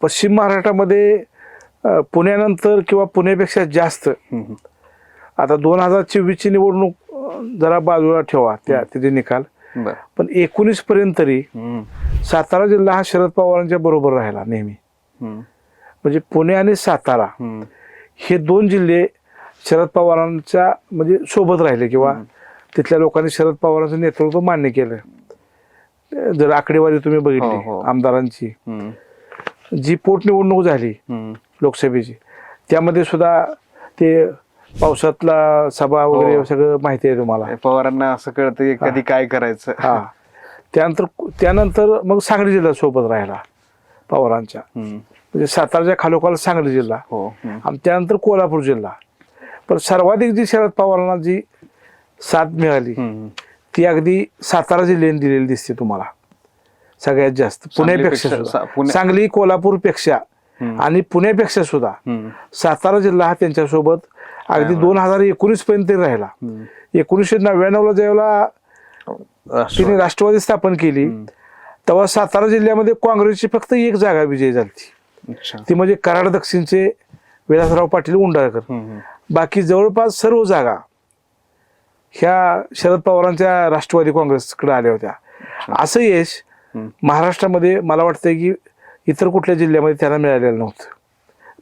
पश्चिम महाराष्ट्रामध्ये पुण्यानंतर किंवा पुण्यापेक्षा जास्त. आता दोन हजार चोवीसची निवडणूक जरा बाजूला ठेवा त्या त्याचे निकाल पण एकोणीस पर्यंत तरी. सातारा जिल्हा हा शरद पवारांच्या बरोबर राहिला नेहमी. म्हणजे पुणे आणि सातारा. हे दोन जिल्हे शरद पवारांच्या म्हणजे सोबत राहिले किंवा तिथल्या लोकांनी शरद पवारांचं नेतृत्व मान्य केलं जर आकडेवारी तुम्ही हो, बघितली हो. आमदारांची हम्म. जी पोटनिवडणूक झाली. लोकसभेची त्यामध्ये सुद्धा ते पावसातला सभा वगैरे हो. सगळं माहिती आहे तुम्हाला पवारांना असं कळतं की कधी काय करायचं हा त्यानंतर त्यानंतर मग सांगली जिल्हा सोबत राहिला पवारांच्या. म्हणजे सातारच्या खालोखाल सांगली जिल्हा हो. आणि त्यानंतर कोल्हापूर जिल्हा पण सर्वाधिक जी शरद पवारांना जी साथ मिळाली. ती अगदी सातारा जिल्ह्याने दिलेली दिसते तुम्हाला सगळ्यात जास्त पुण्यापेक्षा सुद्धा सांगली कोल्हापूरपेक्षा. आणि पुण्यापेक्षा सुद्धा. सातारा जिल्हा हा त्यांच्यासोबत अगदी दोन हजार एकोणीस पर्यंत राहिला. एकोणीसशे नव्याण्णवला ज्यावेळेला राष्ट्रवादी. तिने राष्ट्रवादी स्थापन केली. तेव्हा सातारा जिल्ह्यामध्ये काँग्रेसची फक्त एक जागा विजयी झाली ती म्हणजे कराड दक्षिणचे विलासराव पाटील उंडाळकर. बाकी जवळपास सर्व जागा ह्या शरद पवारांच्या राष्ट्रवादी काँग्रेसकडे आल्या होत्या असं यश. महाराष्ट्रामध्ये मला वाटतंय की इतर कुठल्या जिल्ह्यामध्ये त्यांना मिळालेलं नव्हतं.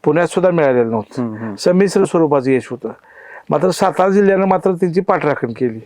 पुण्यात सुद्धा मिळालेलं नव्हतं. संमिश्र स्वरूपाचं यश होतं. मात्र सातारा जिल्ह्यानं मात्र त्यांची पाठराखण केली.